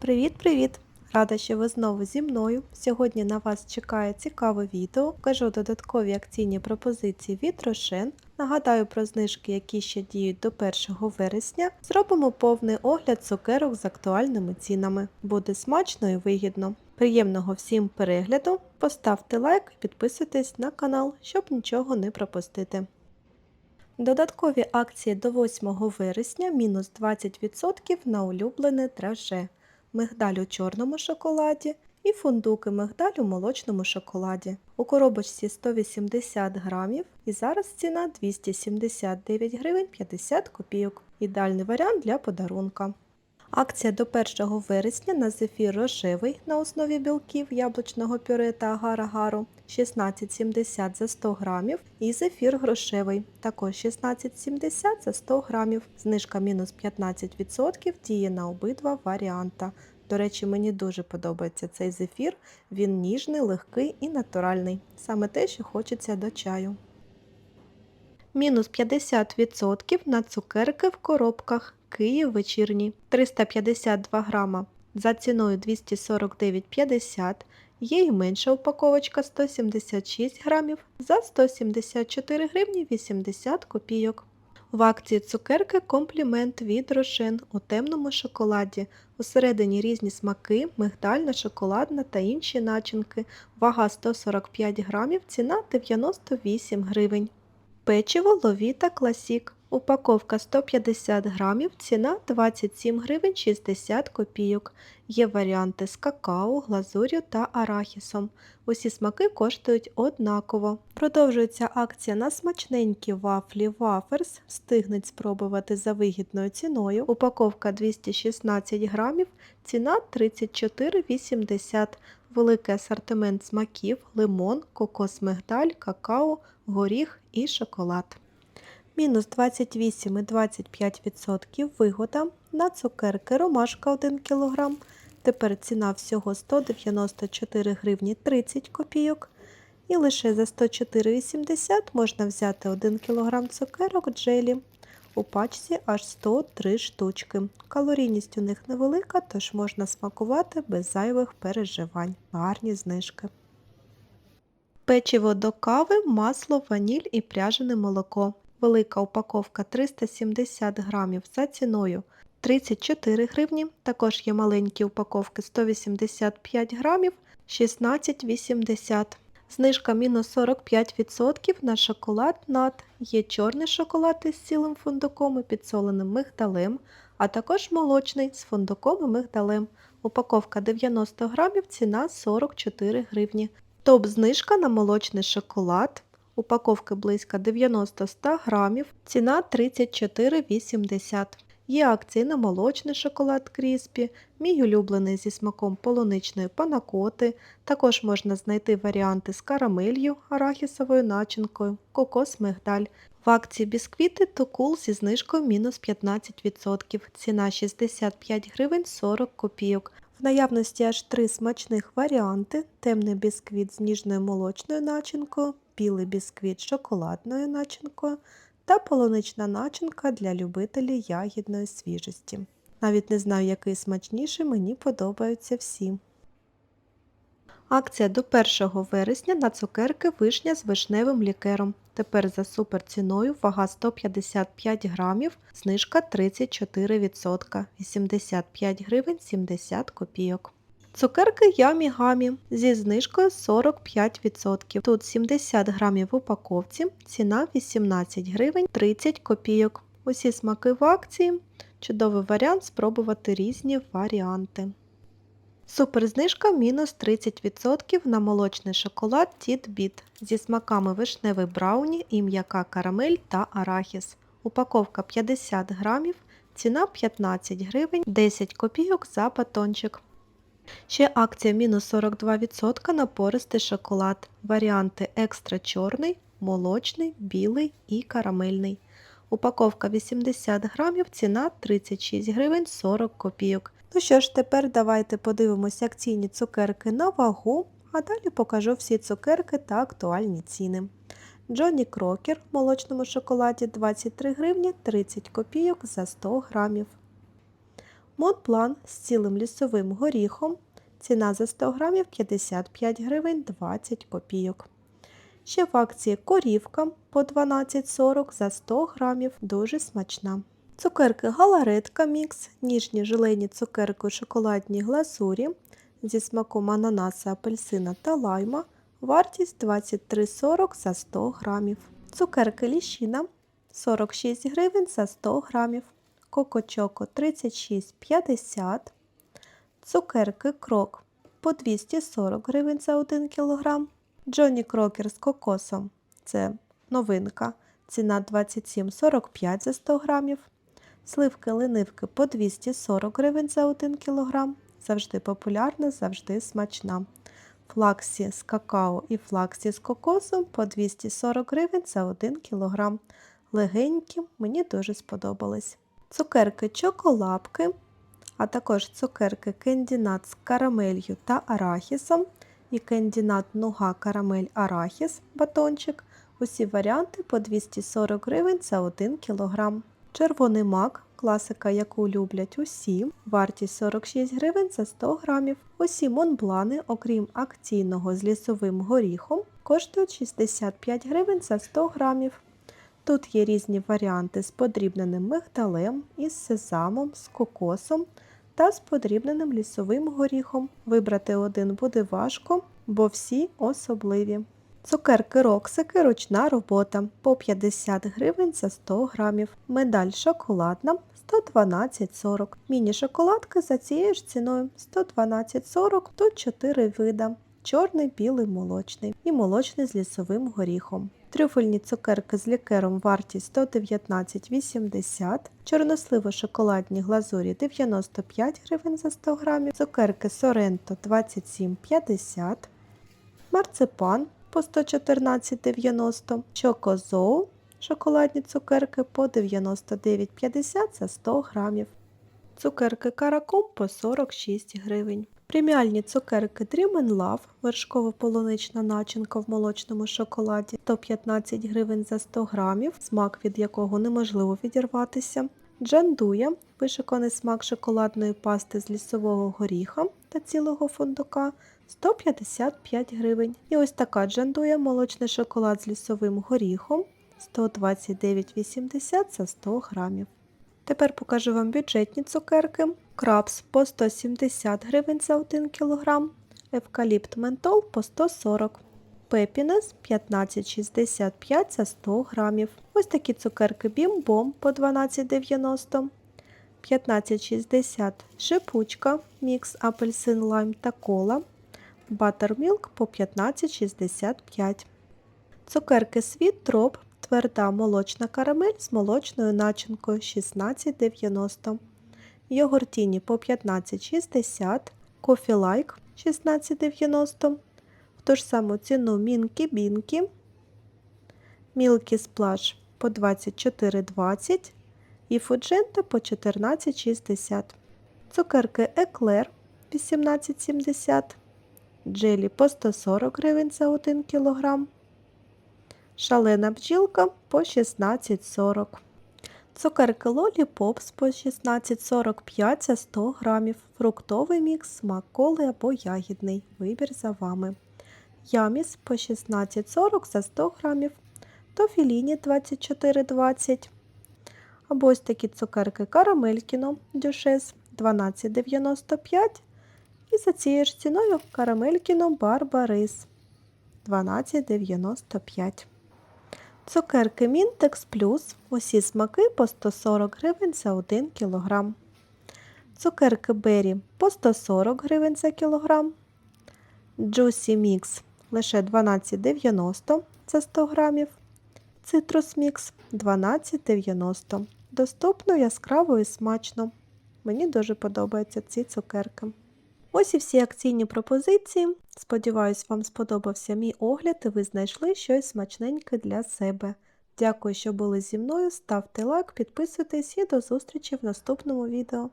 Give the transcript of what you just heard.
Привіт-привіт! Рада, що ви знову зі мною. Сьогодні на вас чекає цікаве відео. Кажу додаткові акційні пропозиції від Рошен. Нагадаю про знижки, які ще діють до 1 вересня. Зробимо повний огляд цукерок з актуальними цінами. Буде смачно і вигідно. Приємного всім перегляду! Поставте лайк і підписуйтесь на канал, щоб нічого не пропустити. Додаткові акції до 8 вересня мінус 20% на улюблене драже, мигдаль у чорному шоколаді і фундуки мигдаль у молочному шоколаді. У коробочці 180 грамів і зараз ціна 279 гривень 50 копійок. Ідеальний варіант для подарунка. Акція до 1 вересня на зефір рожевий на основі білків яблучного пюре та агар-агару 16,70 за 100 грамів і зефір грошевий також 16,70 за 100 грамів. Знижка мінус 15% діє на обидва варіанта. До речі, мені дуже подобається цей зефір, він ніжний, легкий і натуральний. Саме те, що хочеться до чаю. Мінус 50% на цукерки в коробках. Київ вечірній 352 грама за ціною 249,50. Є і менша упаковочка 176 грамів за 174 гривні 80 копійок. В акції цукерки комплімент від Рошен у темному шоколаді. Усередині різні смаки, мигдальна, шоколадна та інші начинки. Вага 145 грамів, ціна 98 гривень. Печиво Ловіта Класік. Упаковка 150 грамів, ціна 27 гривень 60 копійок. Є варіанти з какао, глазур'ю та арахісом. Усі смаки коштують однаково. Продовжується акція на смачненькі вафлі Ваферс. Встигнуть спробувати за вигідною ціною. Упаковка 216 грамів, ціна 34,80 Великий асортимент смаків, лимон, кокос мигдаль, какао, горіх і шоколад. Мінус 28,25% вигода на цукерки ромашка 1 кг. Тепер ціна всього 194 гривні 30 копійок. І лише за 104,80 можна взяти 1 кг цукерок джелі. У пачці аж 103 штучки. Калорійність у них невелика, тож можна смакувати без зайвих переживань. Гарні знижки. Печиво до кави, масло, ваніль і пряжене молоко. Велика упаковка 370 грамів за ціною 34 гривні. Також є маленькі упаковки 185 грамів 16,80. Знижка мінус 45% на шоколад над. Є чорний шоколад із цілим фундуком і підсоленим мигдалем, а також молочний з фундуком і мигдалем. Упаковка 90 грамів, ціна 44 гривні. Топ-знижка на молочний шоколад. Упаковки близько 90-100 грамів, ціна 34,80. Є акції на молочний шоколад Кріспі, мій улюблений зі смаком полуничної панакоти. Також можна знайти варіанти з карамелью, арахісовою начинкою, кокос мигдаль. В акції бісквіти Токул зі знижкою мінус 15%, ціна 65 гривень 40 копійок. В наявності аж три смачних варіанти: темний бісквіт з ніжною молочною начинкою, білий бісквіт з шоколадною начинкою та полунична начинка для любителів ягідної свіжості. Навіть не знаю, який смачніший, мені подобаються всі. Акція до 1 вересня на цукерки вишня з вишневим лікером. Тепер за суперціною вага 155 грамів, знижка 34%, 85 гривень 70 копійок. Цукерки Ямі Гамі зі знижкою 45%. Тут 70 грамів в упаковці, ціна 18 гривень 30 копійок. Усі смаки в акції. Чудовий варіант спробувати різні варіанти. Суперзнижка мінус 30% на молочний шоколад Тіт-Біт зі смаками вишневий брауні і м'яка карамель та арахіс. Упаковка 50 грамів, ціна 15 гривень 10 копійок за батончик. Ще акція мінус 42% на пористий шоколад. Варіанти екстра чорний, молочний, білий і карамельний. Упаковка 80 грамів, ціна 36 гривень 40 копійок. Ну що ж, тепер давайте подивимося акційні цукерки на вагу, а далі покажу всі цукерки та актуальні ціни. Джонні Крокер в молочному шоколаді 23 гривні 30 копійок за 100 грамів. Монплан з цілим лісовим горіхом. Ціна за 100 грамів 55 гривень 20 копійок. Ще в акції корівка по 12,40 за 100 грамів. Дуже смачна. Цукерки галаретка мікс, ніжні желені цукерки у шоколадній глазурі зі смаком ананаса, апельсина та лайма. Вартість 23,40 за 100 грамів. Цукерки ліщина 46 гривень за 100 грамів. Коко-чоко 36,50. Цукерки крок по 240 гривень за 1 кг. Джонні Крокер з кокосом це новинка. Ціна 27,45 за 100 грамів. Сливки ленивки по 240 гривень за 1 кг. Завжди популярна, завжди смачна. Флаксі з какао і флаксі з кокосом по 240 гривень за 1 кг. Легенькі, мені дуже сподобались. Цукерки чоколапки, а також цукерки кендінат з карамелью та арахісом і кендінат нуга карамель арахіс батончик. Усі варіанти по 240 гривень за 1 кг. Червоний мак, класика, яку люблять усі, вартість 46 гривень за 100 грамів. Усі монблани, окрім акційного з лісовим горіхом, коштують 65 гривень за 100 грамів. Тут є різні варіанти з подрібненим мигдалем, із сезамом, з кокосом та з подрібненим лісовим горіхом. Вибрати один буде важко, бо всі особливі. Цукерки роксики ручна робота по 50 гривень за 100 грамів. Медаль шоколадна 112,40. Міні-шоколадки за цією ж ціною 112,40, тут 4 вида. Чорний, білий, молочний і молочний з лісовим горіхом. Трюфельні цукерки з лікером вартість 119,80, чорносливо-шоколадні глазурі 95 гривень за 100 грамів, цукерки Соренто 27,50, марципан по 114,90, чокозоу шоколадні цукерки по 99,50 за 100 грамів, цукерки каракум по 46 гривень. Преміальні цукерки Dream Love, вершково-полунична начинка в молочному шоколаді 115 гривень за 100 грамів, смак від якого неможливо відірватися. Джандуя, вишиканий смак шоколадної пасти з лісового горіха та цілого фундука 155 гривень. І ось така джандуя, молочний шоколад з лісовим горіхом 129,80 за 100 грамів. Тепер покажу вам бюджетні цукерки. Крабс по 170 гривень за 1 кг, евкаліпт ментол по 140 Пепінес 15,65 за 100 грамів. Ось такі цукерки бім-бом по 12,90 15,60 шипучка, мікс апельсин лайм та кола. Баттермілк по 15,65 Цукерки світ троп тверда молочна карамель з молочною начинкою 16,90 йогуртіні по 15,60, кофі лайк 16,90, в ту ж саму ціну мінкі-бінкі, мілкі сплаш по 24,20 і фуджента по 14,60, цукерки еклер 18,70, джелі по 140 гривень за 1 кг, шалена бджілка по 16,40 Цукерки Лолі Попс по 16,45 за 100 грамів. Фруктовий мікс, смак коли або ягідний. Вибір за вами. Яміс по 16,40 за 100 грамів. Тофіліні 24,20. Або ось такі цукерки Карамелькіно Дюшес 12,95. І за цією ж ціною Карамелькіно Барбарис 12,95. Цукерки Мінтекс Плюс. Усі смаки по 140 гривень за 1 кг. Цукерки Бері по 140 гривень за кілограм. Juicy Mix лише 12,90 за 100 грамів. Citrus Mix 12,90. Доступно яскраво і смачно. Мені дуже подобаються ці цукерки. Ось і всі акційні пропозиції. Сподіваюсь, вам сподобався мій огляд і ви знайшли щось смачненьке для себе. Дякую, що були зі мною. Ставте лайк, підписуйтесь і до зустрічі в наступному відео.